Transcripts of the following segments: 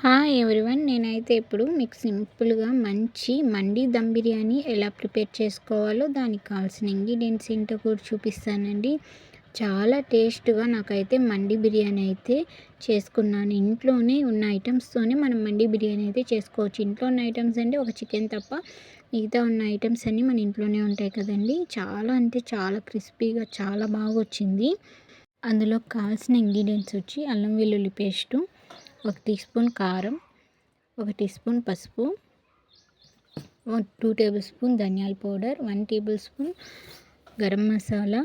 Hi everyone నేనైతే ఇప్పుడు మీకు సింపుల్గా మంచి మండి దమ్ బిర్యానీ ఎలా ప్రిపేర్ చేసుకోవాలో దానికి కావాల్సిన ఇంగ్రీడియంట్స్ ఏంటో కూడా చూపిస్తానండి. చాలా టేస్ట్గా నాకైతే మండి బిర్యానీ అయితే చేసుకున్నాను. ఇంట్లోనే ఉన్న ఐటమ్స్తోనే మనం మండి బిర్యానీ అయితే చేసుకోవచ్చు. ఇంట్లో ఉన్న ఐటమ్స్ అంటే ఒక చికెన్ తప్ప మిగతా ఉన్న ఐటమ్స్ అన్నీ మన ఇంట్లోనే ఉంటాయి కదండి. చాలా అంటే చాలా క్రిస్పీగా చాలా బాగా వచ్చింది. అందులో కావాల్సిన ఇంగ్రీడియంట్స్ వచ్చి అల్లం వెల్లుల్లి పేస్టు ఒక టీ స్పూన్ కారం ఒక టీ స్పూన్ పసుపు టూ టేబుల్ స్పూన్ ధనియాల powder one tablespoon garam masala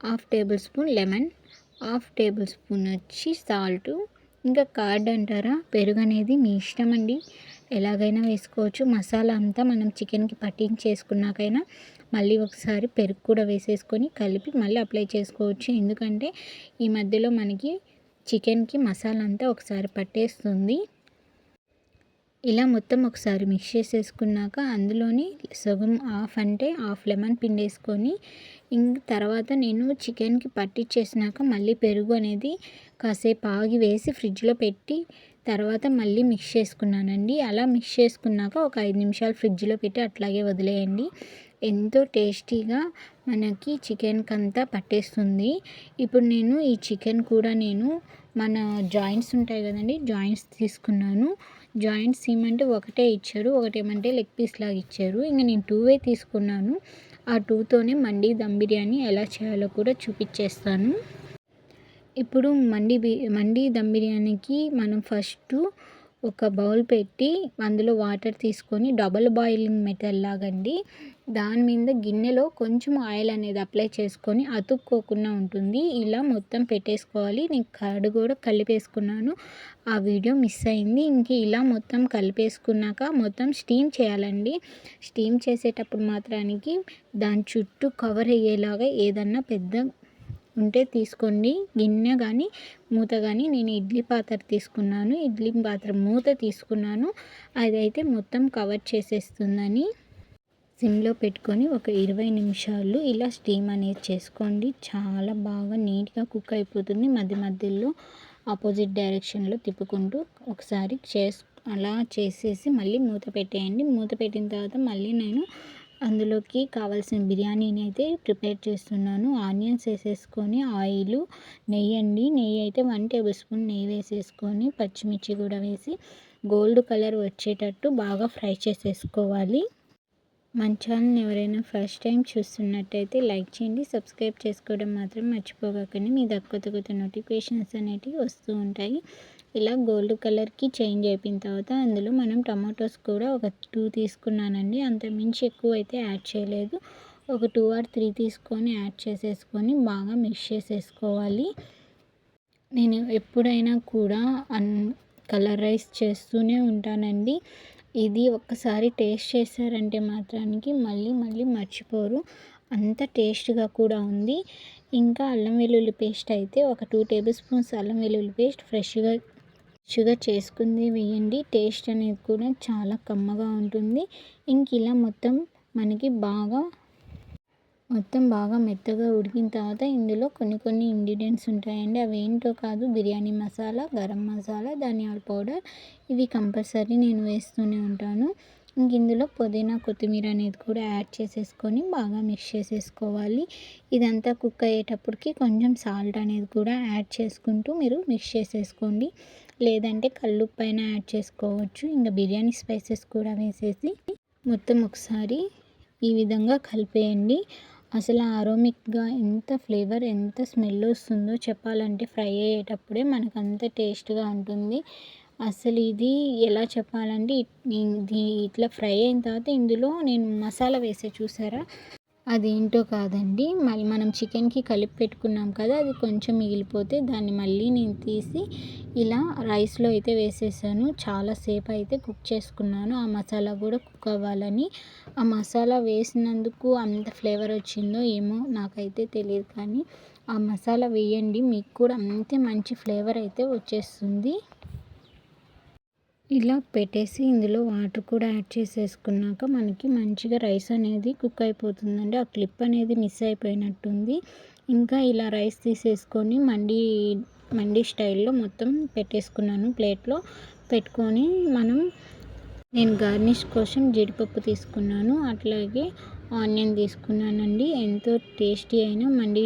half tablespoon lemon half tablespoon వచ్చి సాల్ట్. ఇంకా కార్డ్ అంటారా? పెరుగు అనేది మీ ఇష్టం అండి. ఎలాగైనా వేసుకోవచ్చు. మసాలా అంతా మనం చికెన్కి పట్టించేసుకున్నాకైనా మళ్ళీ ఒకసారి పెరుగు కూడా వేసేసుకొని కలిపి మళ్ళీ అప్లై చేసుకోవచ్చు. ఎందుకంటే ఈ మధ్యలో మనకి చికెన్కి మసాలా అంతా ఒకసారి పట్టేస్తుంది. ఇలా మొత్తం ఒకసారి మిక్స్ చేసేసుకున్నాక అందులోని సగం హాఫ్ అంటే హాఫ్ లెమన్ పిండేసుకొని ఇంక తర్వాత నేను చికెన్కి పట్టించేసినాక మళ్ళీ పెరుగు అనేది కాసేపు ఆగి వేసి ఫ్రిడ్జ్లో పెట్టి తర్వాత మళ్ళీ మిక్స్ చేసుకున్నానండి. అలా మిక్స్ చేసుకున్నాక ఒక ఐదు నిమిషాలు ఫ్రిడ్జ్లో పెట్టి అట్లాగే వదిలేయండి. ఎంతో టేస్టీగా మనకి చికెన్కి అంతా పట్టేస్తుంది. ఇప్పుడు నేను ఈ చికెన్ కూడా నేను మన జాయింట్స్ ఉంటాయి కదండి జాయింట్స్ తీసుకున్నాను. జాయింట్స్ ఏమంటే ఒకటే ఇచ్చారు ఒకటి ఏమంటే లెగ్ పీస్ లాగా ఇచ్చారు. ఇంకా నేను టూవే తీసుకున్నాను. ఆ టూతోనే మండి దమ్ బిర్యానీ ఎలా చేయాలో కూడా చూపించేస్తాను ఇప్పుడు మండి బి మండి దమ్ బిర్యానీకి మనం ఫస్ట్ ఒక బౌల్ పెట్టి అందులో వాటర్ తీసుకొని డబల్ బాయిలింగ్ మెథడ్ లాగండి. దాని మీద గిన్నెలో కొంచెం ఆయిల్ అనేది అప్లై చేసుకొని అతుక్కోకుండా ఉంటుంది. ఇలా మొత్తం పెట్టేసుకోవాలి. నేను కర్డ్ కూడా కలిపేసుకున్నాను. ఆ వీడియో మిస్ అయింది. ఇంక ఇలా మొత్తం కలిపేసుకున్నాక మొత్తం స్టీమ్ చేయాలండి. స్టీమ్ చేసేటప్పుడు మాత్రానికి దాని చుట్టూ కవర్ అయ్యేలాగా ఏదన్నా పెద్ద ఉంటే తీసుకోండి. గిన్నె కానీ మూత కానీ నేను ఇడ్లీ పాత్ర తీసుకున్నాను. ఇడ్లీ పాత్ర మూత తీసుకున్నాను. అదైతే మొత్తం కవర్ చేసేస్తుందని సిమ్లో పెట్టుకొని ఒక ఇరవై నిమిషాలు ఇలా స్టీమ్ అనేది చేసుకోండి. చాలా బాగా నీట్గా కుక్ అయిపోతుంది. మధ్య మధ్యలో ఆపోజిట్ డైరెక్షన్లో తిప్పుకుంటూ ఒకసారి చేసు అలా చేసేసి మళ్ళీ మూత పెట్టేయండి. మూత పెట్టిన తర్వాత మళ్ళీ నేను అందులోకి కావాల్సిన బిర్యానీని అయితే ప్రిపేర్ చేస్తున్నాను. ఆనియన్స్ వేసేసుకొని ఆయిల్ నెయ్యి అండి. నెయ్యి అయితే వన్ టేబుల్ స్పూన్ నెయ్యి వేసేసుకొని పచ్చిమిర్చి కూడా వేసి గోల్డ్ కలర్ వచ్చేటట్టు బాగా ఫ్రై చేసేసుకోవాలి. మన ఛానల్ ఎవరైనా ఫస్ట్ టైం చూస్తున్నట్టయితే లైక్ చేయండి సబ్స్క్రైబ్ చేసుకోవడం మాత్రం మర్చిపోకండి మీ కొత్త కొత్త నోటిఫికేషన్స్ అనేటివి వస్తూ ఉంటాయి. ఇలా గోల్డ్ కలర్కి చేంజ్ అయిపోయిన తర్వాత అందులో మనం టమాటోస్ కూడా ఒక టూ తీసుకున్నానండి. అంత మించి ఎక్కువ అయితే యాడ్ చేయలేదు. ఒక టూ ఆర్ త్రీ తీసుకొని యాడ్ చేసేసుకొని బాగా మిక్స్ చేసేసుకోవాలి. నేను ఎప్పుడైనా కూడా అన్ కలర్ రైస్ చేస్తూనే ఉంటానండి. ఇది ఒక్కసారి టేస్ట్ చేశారంటే మాత్రానికి మళ్ళీ మళ్ళీ మర్చిపోరు. అంత టేస్ట్గా కూడా ఉంది. ఇంకా అల్లం వెల్లుల్లి పేస్ట్ అయితే ఒక టూ టేబుల్ స్పూన్స్ అల్లం వెల్లుల్లి పేస్ట్ ఫ్రెష్గా షుగర్ చేసుకుంది వేయండి. టేస్ట్ అనేది కూడా చాలా కమ్మగా ఉంటుంది. ఇంక ఇలా మొత్తం మనకి బాగా మొత్తం బాగా మెత్తగా ఉడికిన తర్వాత ఇందులో కొన్ని కొన్ని ఇంగ్రీడియంట్స్ ఉంటాయండి. అవి ఏంటో కాదు. బిర్యానీ మసాలా గరం మసాలా ధనియాల పౌడర్ ఇవి కంపల్సరీ నేను వేస్తూనే ఉంటాను. ఇంక ఇందులో పుదీనా కొత్తిమీర అనేది కూడా యాడ్ చేసేసుకొని బాగా మిక్స్ చేసేసుకోవాలి. ఇదంతా కుక్ అయ్యేటప్పటికి కొంచెం సాల్ట్ అనేది కూడా యాడ్ చేసుకుంటూ మీరు మిక్స్ చేసేసుకోండి. లేదంటే కళ్ళు పైన యాడ్ చేసుకోవచ్చు. ఇంకా బిర్యానీ స్పైసెస్ కూడా వేసేసి మొత్తం ఒకసారి ఈ విధంగా కలిపేయండి. అసలు అరోమిక్గా ఎంత ఫ్లేవర్ ఎంత స్మెల్ వస్తుందో చెప్పాలంటే ఫ్రై అయ్యేటప్పుడే మనకు అంత టేస్ట్గా ఉంటుంది. అసలు ఇది ఎలా చెప్పాలంటే ఇది ఇట్లా ఫ్రై అయిన తర్వాత ఇందులో నేను మసాలా వేసే చూసారా? అదేంటో కాదండి. మళ్ళీ మనం చికెన్కి కలిపి పెట్టుకున్నాం కదా అది కొంచెం మిగిలిపోతే దాన్ని మళ్ళీ నేను తీసి ఇలా రైస్లో అయితే వేసేసాను. చాలాసేపు అయితే కుక్ చేసుకున్నాను. ఆ మసాలా కూడా కుక్ అవ్వాలని. ఆ మసాలా వేసినందుకు అంత ఫ్లేవర్ వచ్చిందో ఏమో నాకైతే తెలియదు కానీ ఆ మసాలా వేయండి. మీకు కూడా అంతే మంచి ఫ్లేవర్ అయితే వచ్చేస్తుంది. ఇలా పెట్టేసి ఇందులో వాటర్ కూడా యాడ్ చేసేసుకున్నాక మనకి మంచిగా రైస్ అనేది కుక్ అయిపోతుందండి. ఆ క్లిప్ అనేది మిస్ అయిపోయినట్టుంది. ఇంకా ఇలా రైస్ తీసేసుకొని మండి మండి స్టైల్లో మొత్తం పెట్టేసుకున్నాను ప్లేట్లో. పెట్టుకొని మనం నేను గార్నిష్ కోసం జీడిపప్పు తీసుకున్నాను. అట్లాగే ఆనియన్ తీసుకున్నానండి. ఎంతో టేస్టీ అయిన మండి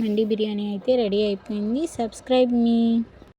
మండి బిర్యానీ అయితే రెడీ అయిపోయింది. సబ్స్క్రైబ్ మీ.